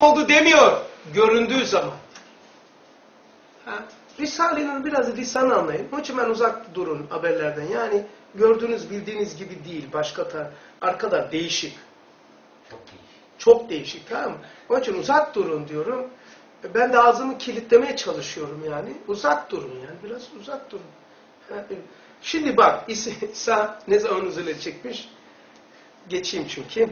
oldu demiyor. Göründüğü zaman. Ha? Risale'nin biraz lisan anlayın. Onun için ben uzak durun haberlerden. Yani gördüğünüz bildiğiniz gibi değil. Başka tar arkada değişik. Çok değişik tamam mı? Onun için uzak durun diyorum. Ben de ağzımı kilitlemeye çalışıyorum yani. Uzak durun yani. Biraz uzak durun. Şimdi bak İsa ne zaman üzerine çekmiş? Geçeyim çünkü.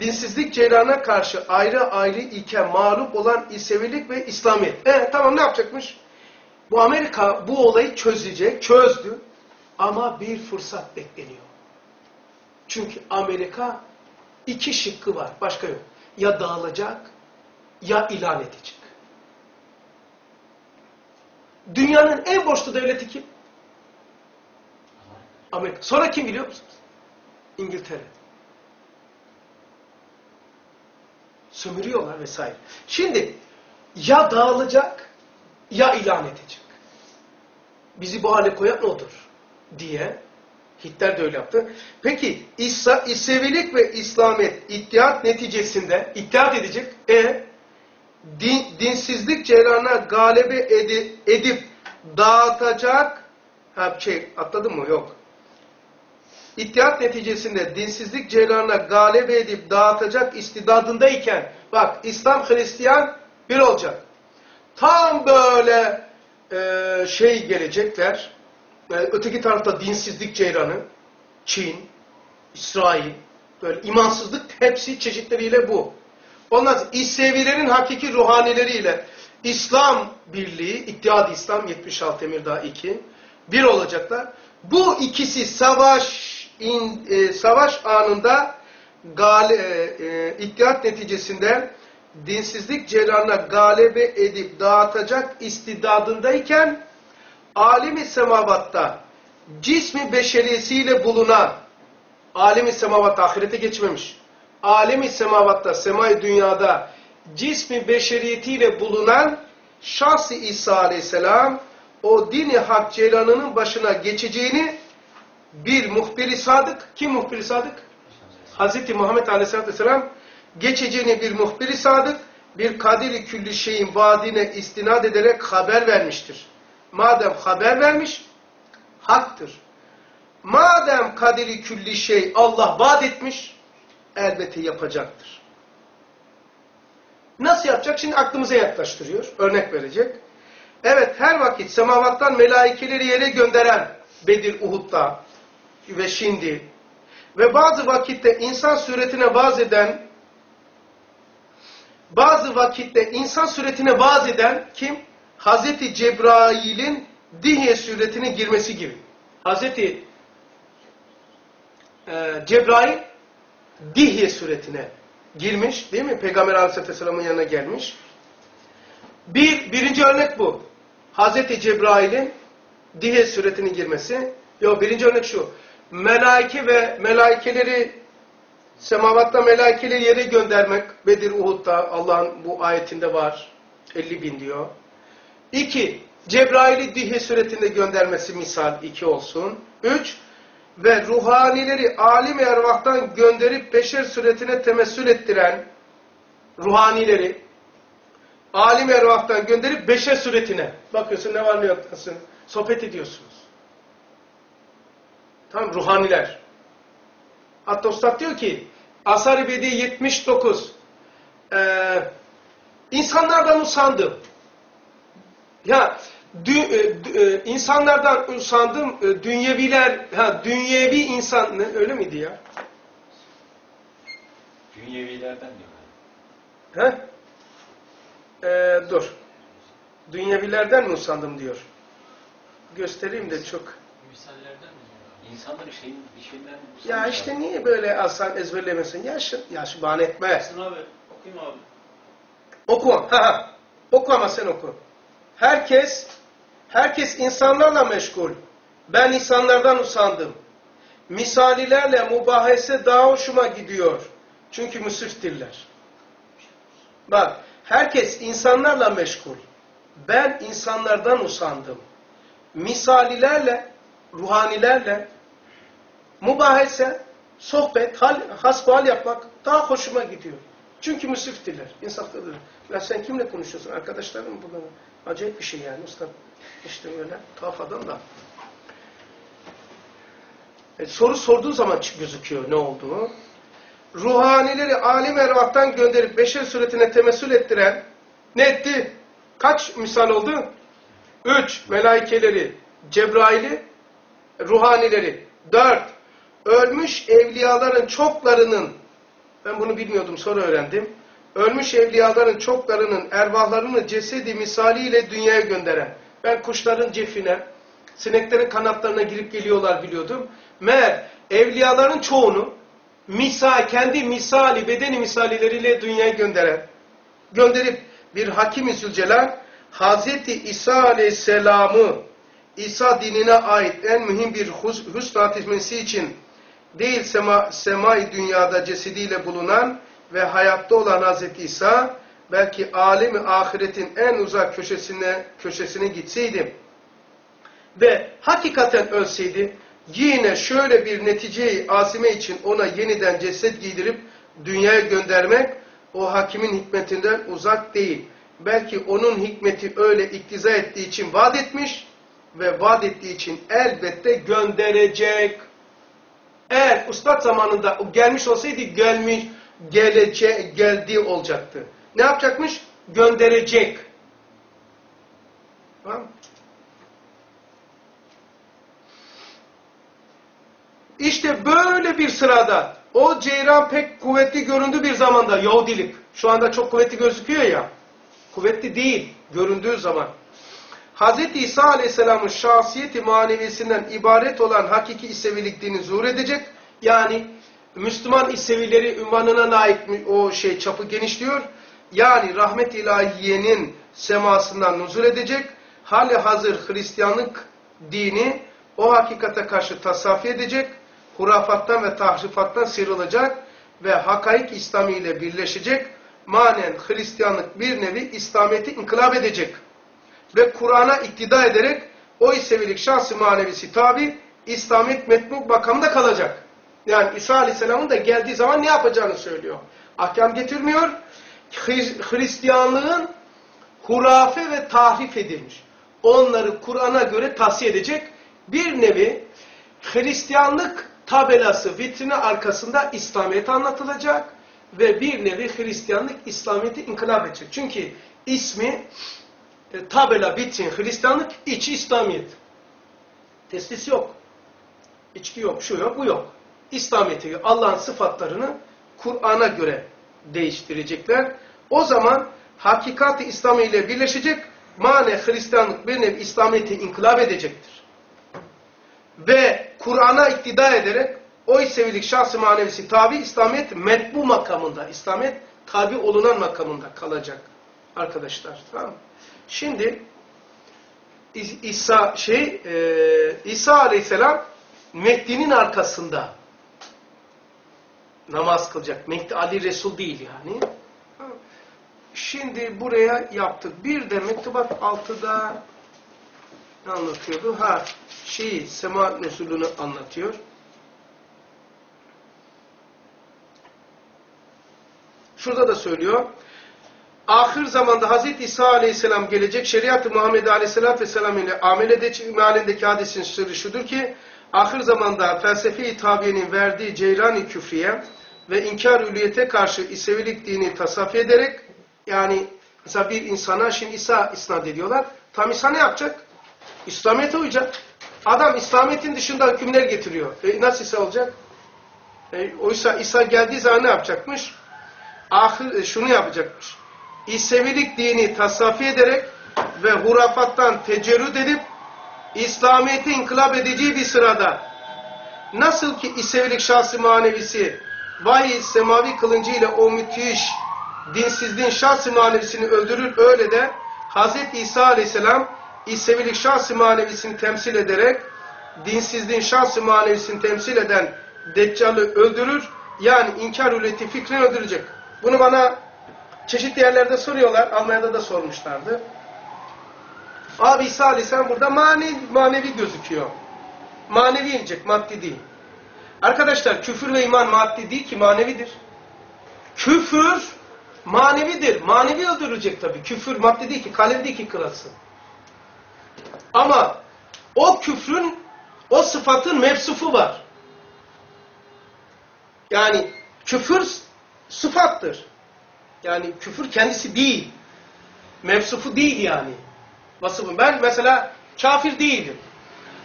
Dinsizlik ceylana karşı ayrı ayrı iken mağlup olan İsevilik ve İslamiyet. E tamam ne yapacakmış? Bu Amerika bu olayı çözecek, çözdü. Ama bir fırsat bekleniyor. Çünkü Amerika iki şıkkı var, başka yok. Ya dağılacak, ya ilan edecek. Dünyanın en borçlu devleti kim? Amerika. Sonra kim biliyor musunuz? İngiltere. Sömürüyorlar vesaire. Şimdi ya dağılacak ya ilan edecek. Bizi bu hale koyan odur diye Hitler de öyle yaptı. Peki İsa, İsevilik ve İslamiyet ittihat neticesinde ittihat edecek. E din, dinsizlik cerrahına galebe edi, edip dağıtacak ha şey atladın mı? Yok. İttihat neticesinde dinsizlik cerrahına galebe edip dağıtacak istidadındayken bak İslam Hristiyan bir olacak. Tam böyle e, şey gelecekler. E, öteki tarafta dinsizlik ceyranı, Çin, İsrail, böyle imansızlık hepsi çeşitleriyle bu. Ondan sonra İsevilerin hakiki ruhanileriyle İslam birliği, İttihad İslam 76 Emirdağ 2 bir olacaklar. Bu ikisi savaş in, e, savaş anında gal, e, e, İttihat neticesinde dinsizlik cerrahına galebe edip dağıtacak istidadındayken alemi semavatta cismi beşeriyesiyle bulunan alemi semavatta ahirete geçmemiş. Alemi semavatta semay dünyada cismi beşeriyetiyle bulunan şahsi İsa aleyhisselam o dini hak ceylanının başına geçeceğini bir muhbiri sadık, kim muhbiri sadık? Hazreti Muhammed aleyhisselatü vesselam geçeceğini bir muhbiri sadık, bir kadiri külli şeyin vaadine istinad ederek haber vermiştir. Madem haber vermiş, haktır. Madem kadiri külli şey Allah vaat etmiş, elbette yapacaktır. Nasıl yapacak? Şimdi aklımıza yaklaştırıyor. Örnek verecek. Evet her vakit semavattan melaikeleri yere gönderen Bedir Uhud'da ve şimdi ve bazı vakitte insan suretine vaaz eden bazı vakitte insan suretine vaaz eden kim? Hazreti Cebrail'in Dihye suretine girmesi gibi. Hazreti e, Cebrail Dihye suretine girmiş değil mi? Peygamber Aleyhisselam'ın yanına gelmiş. Bir, birinci örnek bu. Hazreti Cebrail'in Dihye suretine girmesi. Yok birinci örnek şu. Melaike ve melaikeleri semavatta melaikeleri yere göndermek. Bedir Uhud'da Allah'ın bu ayetinde var. 50 bin diyor. İki, Cebrail'i Dihye suretinde göndermesi misal iki olsun. Üç, ve ruhanileri alim ervahtan gönderip beşer suretine temessül ettiren ruhanileri alim ervahtan gönderip beşer suretine bakıyorsun ne var ne yoktasın sohbet ediyorsunuz. Tamam ruhaniler. Hatta Ustad diyor ki Asar-ı Bedi 79 ee, insanlardan usandım. Ya dü, e, e, insanlardan usandım e, dünyeviler ha dünyevi insan ne, öyle miydi ya? Dünyevilerden diyor. He? Ee, dur. Dünyevilerden mi usandım diyor. Göstereyim de çok. Misallerden mi diyor? İnsanların şeyin, bir şeyden... Ya işte niye böyle alsan ezberlemesin? Yaş, yaş bahane etme. Hasan abi okuyayım abi. Oku. Ha, ha. Oku ama sen oku. Herkes, herkes insanlarla meşgul. Ben insanlardan usandım. Misalilerle mubahese daha hoşuma gidiyor. Çünkü müsriftirler. Bak, herkes insanlarla meşgul. Ben insanlardan usandım. Misalilerle, ruhanilerle mubahese, sohbet, hal, hasbihal yapmak daha hoşuma gidiyor. Çünkü müsriftiler, insaftadır. Ya sen kimle konuşuyorsun? Arkadaşlarım burada mı? Acayip bir şey yani usta. İşte öyle tuhaf adam da. E, soru sorduğu zaman gözüküyor ne olduğu. Ruhanileri alim ervahtan gönderip beşer suretine temessül ettiren ne etti? Kaç misal oldu? Üç, melaikeleri, Cebrail'i, ruhanileri. Dört, ölmüş evliyaların çoklarının, ben bunu bilmiyordum sonra öğrendim. Ölmüş evliyaların çoklarının ervahlarını cesedi misaliyle dünyaya gönderen. Ben kuşların cefine, sineklerin kanatlarına girip geliyorlar biliyordum. Meğer evliyaların çoğunu misal, kendi misali, bedeni misalileriyle dünyaya gönderen, gönderip bir Hakim-i Zülcelal, Hazreti İsa Aleyhisselam'ı İsa dinine ait en mühim bir hus husn hatimesi için değil sema, semai dünyada cesediyle bulunan ve hayatta olan Hazreti İsa belki alemi ahiretin en uzak köşesine köşesine gitseydi ve hakikaten ölseydi yine şöyle bir neticeyi asime için ona yeniden ceset giydirip dünyaya göndermek o hakimin hikmetinden uzak değil. Belki onun hikmeti öyle iktiza ettiği için vaat etmiş ve vaat ettiği için elbette gönderecek. Eğer ustad zamanında gelmiş olsaydı gelmiş, gelece, geldiği olacaktı. Ne yapacakmış? Gönderecek. Tamam? İşte böyle bir sırada o ceyran pek kuvvetli göründü bir zamanda Yahudilik. Şu anda çok kuvvetli gözüküyor ya. Kuvvetli değil göründüğü zaman. Hz. İsa Aleyhisselam'ın şahsiyeti manevisinden ibaret olan hakiki İsevilik dini zuhur edecek. Yani Müslüman İsevileri ünvanına layık o şey çapı genişliyor. Yani rahmet ilahiyenin semasından nuzul edecek. Hali hazır Hristiyanlık dini o hakikate karşı tasaffi edecek. Hurafattan ve tahrifattan sıyrılacak ve hakaik İslami ile birleşecek. Manen Hristiyanlık bir nevi İslamiyet'i inkılap edecek ve Kur'an'a iktida ederek o İsevilik şahsı manevisi tabi İslamiyet metnuk makamında kalacak. Yani İsa Aleyhisselam'ın da geldiği zaman ne yapacağını söylüyor. Ahkam getirmiyor. Hri- Hristiyanlığın hurafe ve tahrif edilmiş. Onları Kur'an'a göre tahsiye edecek. Bir nevi Hristiyanlık tabelası vitrini arkasında İslamiyet anlatılacak ve bir nevi Hristiyanlık İslamiyet'i inkılap edecek. Çünkü ismi e, tabela, vitrin, Hristiyanlık, içi İslamiyet. Teslis yok. İçki yok, şu yok, bu yok. İslamiyet'i, Allah'ın sıfatlarını Kur'an'a göre değiştirecekler. O zaman hakikati İslami ile birleşecek, mane Hristiyanlık bir nevi İslamiyet'i inkılap edecektir. Ve Kur'an'a iktida ederek o sevilik şahsı manevisi tabi İslamiyet metbu makamında, İslamiyet tabi olunan makamında kalacak arkadaşlar. Tamam? Şimdi İsa şey e, İsa Aleyhisselam Mehdi'nin arkasında namaz kılacak. Mehdi Ali Resul değil yani. Şimdi buraya yaptık. Bir de mektubat 6'da ne anlatıyordu? Ha, şeyi sema nüsulünü anlatıyor. Şurada da söylüyor. Ahir zamanda Hz. İsa Aleyhisselam gelecek. Şeriat-ı Muhammed Aleyhisselatü Vesselam ile amel edecek hadisin sırrı şudur ki ahir zamanda felsefe-i tabiyenin verdiği ceyran-ı küfriye ve inkar ülüyete karşı İsevilik dini tasaffi ederek yani mesela bir insana şimdi İsa isnat ediyorlar. Tam İsa ne yapacak? İslamiyet'e uyacak. Adam İslamiyet'in dışında hükümler getiriyor. E, nasıl İsa olacak? E, oysa İsa geldiği zaman ne yapacakmış? Ahir, e, şunu yapacakmış. İsevilik dini tasaffi ederek ve hurafattan tecerrüt edip İslamiyet'i inkılap edeceği bir sırada nasıl ki İsevilik şahsı manevisi vahiy semavi kılıncıyla o müthiş dinsizliğin şahsı manevisini öldürür öyle de Hz. İsa aleyhisselam İsevilik şahsı manevisini temsil ederek dinsizliğin şahsı manevisini temsil eden Deccal'ı öldürür yani inkar ületi fikrini öldürecek. Bunu bana çeşitli yerlerde soruyorlar. Almanya'da da sormuşlardı. Abi İsa Aleyhisselam burada manevi, manevi gözüküyor. Manevi inecek, maddi değil. Arkadaşlar küfür ve iman maddi değil ki manevidir. Küfür manevidir. Manevi öldürülecek tabii. Küfür madde değil ki, kalem değil ki kırasın. Ama o küfrün, o sıfatın mevsufu var. Yani küfür sıfattır. Yani küfür kendisi değil. Mevsufu değil yani. Vasıfı. Ben mesela kafir değilim.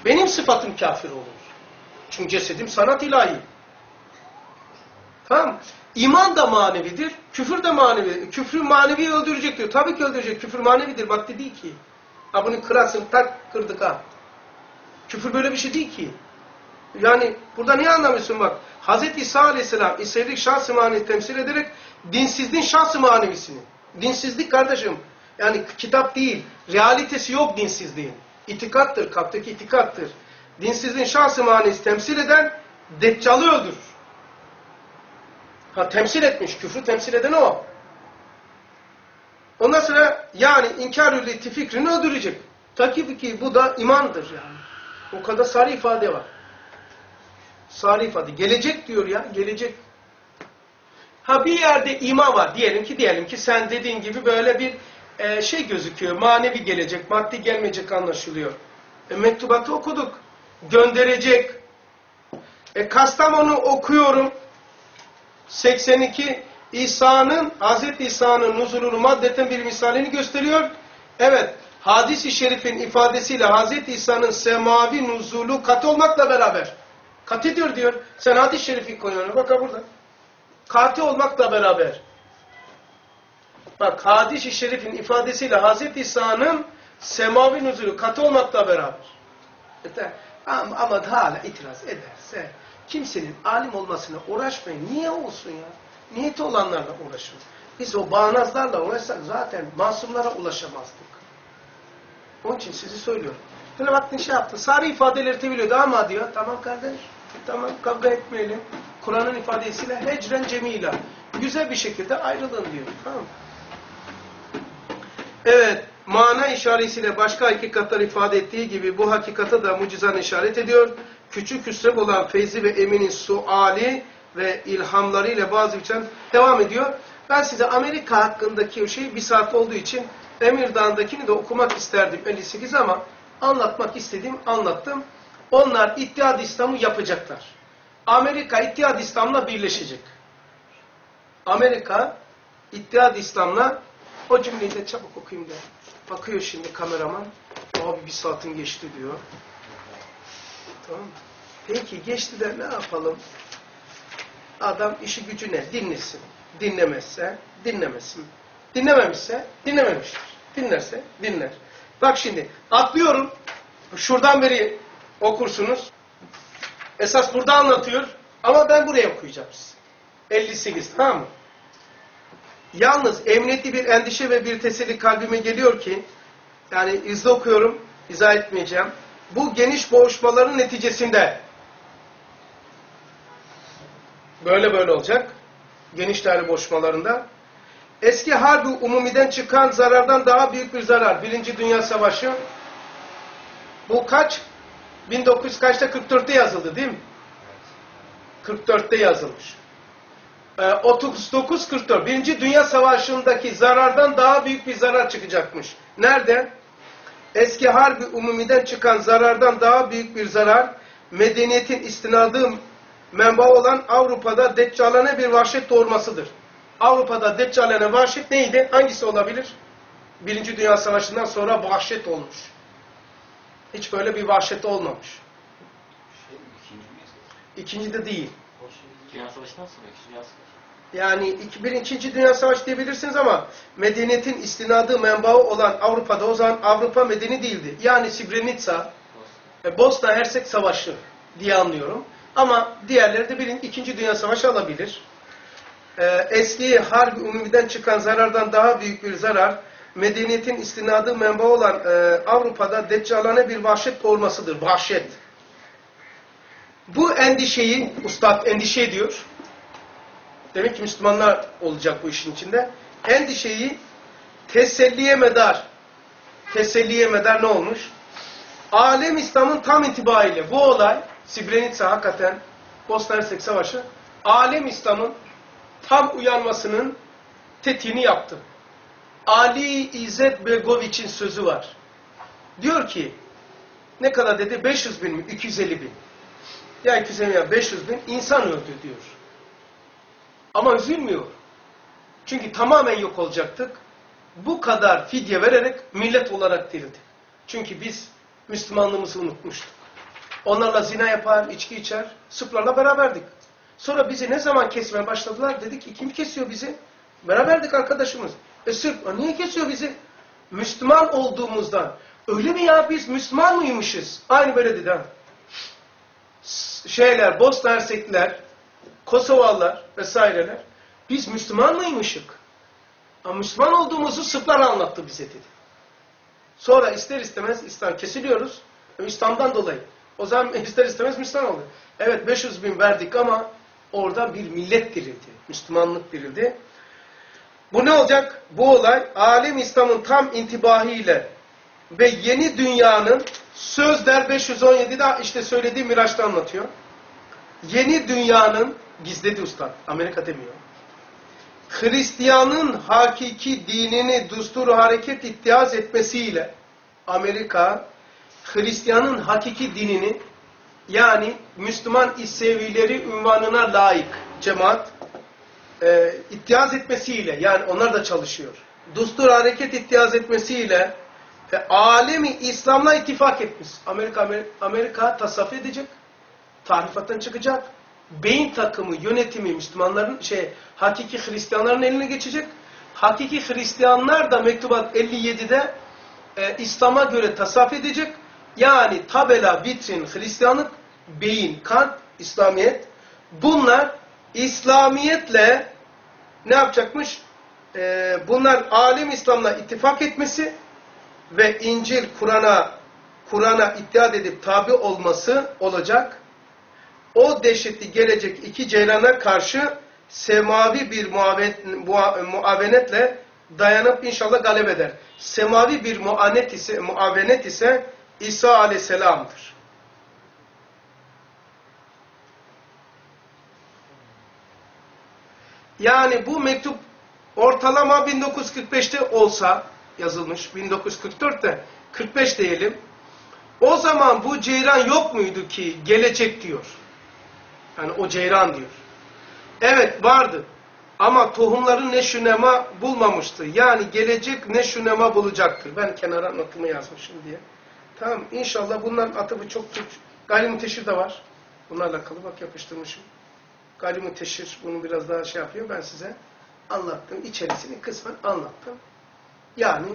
Benim sıfatım kafir olur. Çünkü cesedim sanat ilahi. Tamam İman da manevidir, küfür de manevi. Küfrü manevi öldürecek diyor. Tabii ki öldürecek. Küfür manevidir, madde değil ki. Ha bunu kırasın, tak kırdık ha. Küfür böyle bir şey değil ki. Yani burada ne anlamıyorsun bak. Hz. İsa Aleyhisselam İsa'yı şahs-ı manevi temsil ederek dinsizliğin şahs-ı manevisini. Dinsizlik kardeşim. Yani kitap değil. Realitesi yok dinsizliğin. İtikattır, kalpteki itikattır. Dinsizliğin şahs-ı manevisi temsil eden Deccal'ı öldürür. Ha temsil etmiş. Küfrü temsil eden o. Ondan sonra yani inkar-ül fikrini öldürecek. Tabii ki bu da imandır yani. O kadar sarı ifade var. Sarı ifade. Gelecek diyor ya. Gelecek. Ha bir yerde ima var. Diyelim ki diyelim ki sen dediğin gibi böyle bir e, şey gözüküyor. Manevi gelecek. Maddi gelmeyecek anlaşılıyor. E, mektubatı okuduk. Gönderecek. E, Kastamonu okuyorum. 82 İsa'nın, Hz. İsa'nın nuzulunu maddeten bir misalini gösteriyor. Evet, hadis-i şerifin ifadesiyle Hz. İsa'nın semavi nuzulu kat olmakla beraber. Kat ediyor diyor. Sen hadis-i şerifi koyuyorsun. Bak burada. Kati olmakla beraber. Bak hadis-i şerifin ifadesiyle Hz. İsa'nın semavi nuzulu katı olmakla beraber. Ama, ama hala itiraz ederse kimsenin alim olmasına uğraşmayın. Niye olsun ya? Niyeti olanlarla uğraşın. Biz o bağnazlarla uğraşsak zaten masumlara ulaşamazdık. Onun için sizi söylüyorum. Böyle baktın şey yaptı. Sarı ifadeleri teviliyordu ama diyor. Tamam kardeş. Tamam kavga etmeyelim. Kur'an'ın ifadesiyle hecren cemila. Güzel bir şekilde ayrılın diyor. Tamam Evet. Mana işaretiyle başka hakikatler ifade ettiği gibi bu hakikata da mucizan işaret ediyor. Küçük hüsrev olan Feyzi ve Emin'in suali ve ilhamlarıyla bazı biçim devam ediyor. Ben size Amerika hakkındaki şey bir saat olduğu için Emir Dağı'ndakini de okumak isterdim 58 ama anlatmak istediğim anlattım. Onlar İttihad İslam'ı yapacaklar. Amerika İttihad İslam'la birleşecek. Amerika İttihad İslam'la o cümleyi de çabuk okuyayım da. Bakıyor şimdi kameraman. Abi bir saatin geçti diyor. Tamam Peki geçti de ne yapalım? Adam işi gücü ne? Dinlesin. Dinlemezse dinlemesin. Dinlememişse dinlememiştir. Dinlerse dinler. Bak şimdi atlıyorum. Şuradan beri okursunuz. Esas burada anlatıyor. Ama ben buraya okuyacağım size. 58 tamam mı? Yalnız emniyetli bir endişe ve bir teselli kalbime geliyor ki yani izle okuyorum, izah etmeyeceğim. Bu geniş boğuşmaların neticesinde böyle böyle olacak. Geniş değerli boğuşmalarında eski harbi umumiden çıkan zarardan daha büyük bir zarar. Birinci Dünya Savaşı bu kaç? 1900 kaçta? 44'te yazıldı değil mi? 44'te yazılmış. 39-44. Birinci Dünya Savaşı'ndaki zarardan daha büyük bir zarar çıkacakmış. Nerede? Eski harbi umumiden çıkan zarardan daha büyük bir zarar, medeniyetin istinadı menba olan Avrupa'da deccalene bir vahşet doğurmasıdır. Avrupa'da deccalene vahşet neydi? Hangisi olabilir? Birinci Dünya Savaşı'ndan sonra vahşet olmuş. Hiç böyle bir vahşet olmamış. Şey, ikinci mi? İkinci de değil. Dünya Savaşı'ndan sonra ikinci Dünya Savaşı. Yani iki, bir, ikinci Dünya Savaşı diyebilirsiniz ama medeniyetin istinadı menbaı olan Avrupa'da o zaman Avrupa medeni değildi. Yani Srebrenica, e, Bosna Hersek Savaşı diye anlıyorum. Ama diğerleri de bir, ikinci Dünya Savaşı alabilir. Ee, eski harbi umumiden çıkan zarardan daha büyük bir zarar, medeniyetin istinadı menbaı olan e, Avrupa'da deccalane bir vahşet doğurmasıdır. Vahşet. Bu endişeyi, Ustad endişe ediyor. Demek ki Müslümanlar olacak bu işin içinde. Endişeyi teselliye medar. Teselliye medar ne olmuş? Alem İslam'ın tam itibariyle bu olay, Srebrenica hakikaten Bosna Hersek Savaşı, Alem İslam'ın tam uyanmasının tetiğini yaptım. Ali İzzet Begoviç'in sözü var. Diyor ki ne kadar dedi? 500 bin mi? 250 bin. Ya 250 ya 500 bin insan öldü diyor. Ama üzülmüyor. Çünkü tamamen yok olacaktık. Bu kadar fidye vererek millet olarak dirildik. Çünkü biz Müslümanlığımızı unutmuştuk. Onlarla zina yapar, içki içer, Sırplarla beraberdik. Sonra bizi ne zaman kesmeye başladılar? Dedik ki kim kesiyor bizi? Beraberdik arkadaşımız. E Sırp, "Aa, niye kesiyor bizi? Müslüman olduğumuzdan. Öyle mi ya biz Müslüman mıymışız? Aynı böyle dedi Şeyler, Bosna Hersekliler, Kosovalılar vesaireler. Biz Müslüman mıymışık? Ama Müslüman olduğumuzu Sırplar anlattı bize dedi. Sonra ister istemez İslam kesiliyoruz. E, İslam'dan dolayı. O zaman ister istemez Müslüman oldu. Evet 500 bin verdik ama orada bir millet dirildi. Müslümanlık dirildi. Bu ne olacak? Bu olay alim İslam'ın tam intibahiyle ve yeni dünyanın sözler 517'de işte söylediği Miraç'ta anlatıyor. Yeni dünyanın gizledi usta. Amerika demiyor. Hristiyanın hakiki dinini düsturu hareket ittihaz etmesiyle Amerika Hristiyanın hakiki dinini yani Müslüman İsevileri ünvanına layık cemaat e, ittihaz etmesiyle yani onlar da çalışıyor. Düstur hareket ittihaz etmesiyle ve alemi İslam'la ittifak etmiş. Amerika Amerika, Amerika tasavvuf edecek. Tarifattan çıkacak. Beyin takımı yönetimi Müslümanların şey hakiki Hristiyanların eline geçecek. Hakiki Hristiyanlar da mektubat 57'de e, İslam'a göre tasavvuf edecek. Yani tabela, vitrin, Hristiyanlık, beyin, kalp, İslamiyet. Bunlar İslamiyetle ne yapacakmış? Ee, bunlar alim İslam'la ittifak etmesi ve İncil, Kur'an'a Kur'an'a iddiat edip tabi olması olacak. O dehşetli gelecek iki ceylana karşı semavi bir muaven- mua- muavenetle dayanıp inşallah galip eder. Semavi bir muanet ise, muavenet ise İsa aleyhisselam'dır. Yani bu mektup ortalama 1945'te olsa yazılmış, 1944'te 45 diyelim. O zaman bu ceyran yok muydu ki gelecek diyor. Yani o ceyran diyor. Evet vardı. Ama tohumları ne şunema bulmamıştı. Yani gelecek ne şunema bulacaktır. Ben kenara notımı yazmışım diye. Tamam inşallah bunların atıbı çok Türk. Gayrimuteşir de var. Bunlarla alakalı bak yapıştırmışım. Gayrimuteşir bunu biraz daha şey yapıyor. Ben size anlattım. İçerisini kısmen anlattım. Yani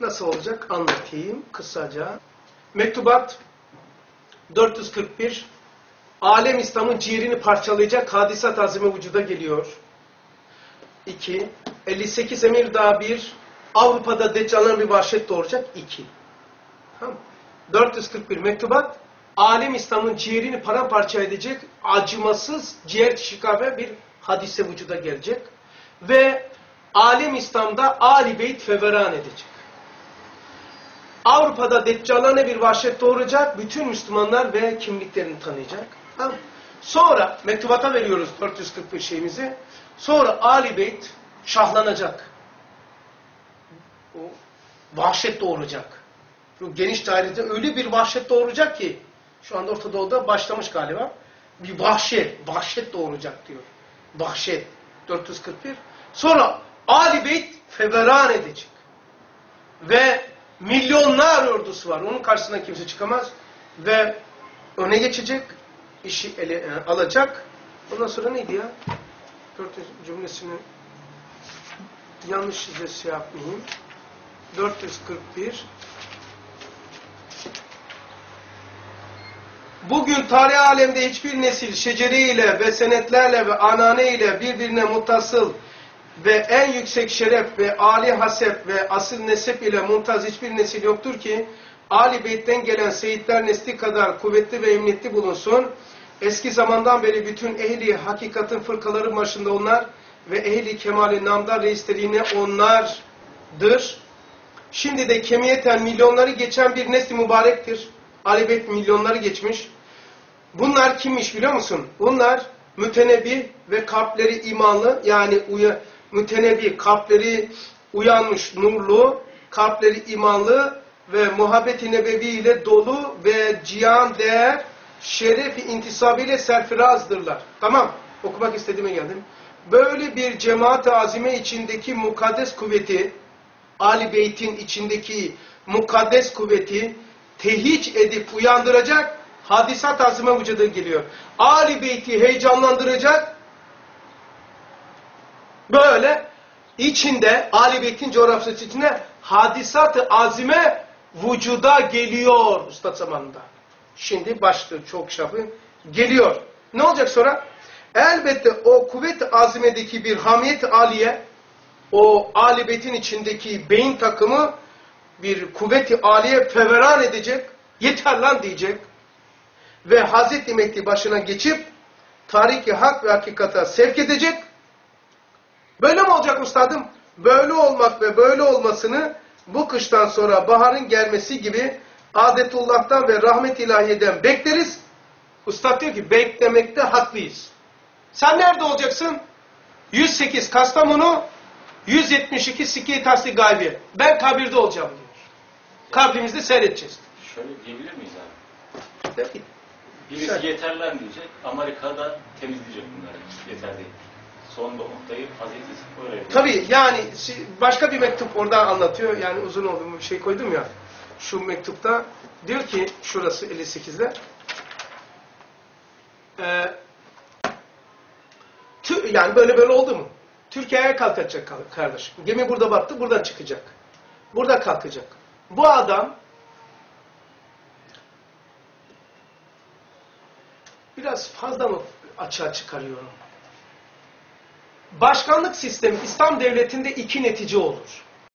nasıl olacak anlatayım kısaca. Mektubat 441 Alem İslam'ın ciğerini parçalayacak hadisat azime vücuda geliyor. 2. 58 emir daha 1. Avrupa'da deccalan bir vahşet doğuracak. 2. Tamam. 441 mektubat alem İslam'ın ciğerini paramparça edecek acımasız ciğer şikabe bir hadise vücuda gelecek. Ve alem İslam'da Ali Beyt feveran edecek. Avrupa'da deccalane bir vahşet doğuracak. Bütün Müslümanlar ve kimliklerini tanıyacak. Tamam. Sonra mektubata veriyoruz 441 şeyimizi. Sonra Ali Beyt şahlanacak. O vahşet doğuracak. Bu geniş dairede öyle bir vahşet doğuracak ki şu anda Orta Doğu'da başlamış galiba. Bir vahşet, vahşet doğuracak diyor. Vahşet 441. Sonra Ali Beyt feveran edecek. Ve milyonlar ordusu var. Onun karşısına kimse çıkamaz. Ve öne geçecek. işi ele, e, alacak. Ondan sonra neydi ya? 400 cümlesini yanlış size şey yapmayayım. 441 Bugün tarih alemde hiçbir nesil şeceriyle ve senetlerle ve anane ile birbirine mutasıl ve en yüksek şeref ve âli hasep ve asıl nesep ile mumtaz hiçbir nesil yoktur ki Ali Beyt'ten gelen seyitler nesli kadar kuvvetli ve emniyetli bulunsun. Eski zamandan beri bütün ehli hakikatin fırkaları başında onlar ve ehli kemali namdar reisleri yine onlardır. Şimdi de kemiyeten milyonları geçen bir nesli mübarektir. Ali Beyt milyonları geçmiş. Bunlar kimmiş biliyor musun? Bunlar mütenebi ve kalpleri imanlı yani uya, mütenebi, kalpleri uyanmış, nurlu, kalpleri imanlı ve muhabbet-i nebevi ile dolu ve cihan değer, şeref-i intisabıyla serfirazdırlar. Tamam, okumak istediğime geldim. Böyle bir cemaat-i azime içindeki mukaddes kuvveti, Ali Beyt'in içindeki mukaddes kuvveti tehhiç edip uyandıracak hadisat azime vücuda geliyor. Ali Beyt'i heyecanlandıracak böyle içinde Ali Beyt'in coğrafyası içinde hadisat-ı azime vücuda geliyor Üstad zamanında. Şimdi başlıyor çok şafı geliyor. Ne olacak sonra? Elbette o kuvvet azimedeki bir hamiyet aliye o Ali Beyt'in içindeki beyin takımı bir kuvveti aliye feveran edecek. Yeter lan diyecek. Ve Hazreti Mehdi başına geçip tariki hak ve hakikata sevk edecek. Böyle mi olacak ustadım? Böyle olmak ve böyle olmasını bu kıştan sonra baharın gelmesi gibi adetullah'tan ve rahmet ilahiyeden bekleriz. Ustad diyor ki beklemekte haklıyız. Sen nerede olacaksın? 108 Kastamonu, 172 Sikki Tasli Gaybi. Ben kabirde olacağım diyor. Kabrimizde seyredeceğiz. Şöyle diyebilir miyiz abi? Ki, Birisi Şöyle. yeterler diyecek, Amerika'da temizleyecek bunları. Yeter değil. Son noktayı Hazreti Yusuf öyle. Tabii yani başka bir mektup orada anlatıyor. Yani uzun oldu bir şey koydum ya. Şu mektupta diyor ki şurası 58'de. Ee, tü- yani böyle böyle oldu mu? Türkiye'ye kalkacak kal- kardeşim. Gemi burada battı, buradan çıkacak. Burada kalkacak. Bu adam biraz fazla mı açığa çıkarıyorum? Başkanlık sistemi İslam devletinde iki netice olur.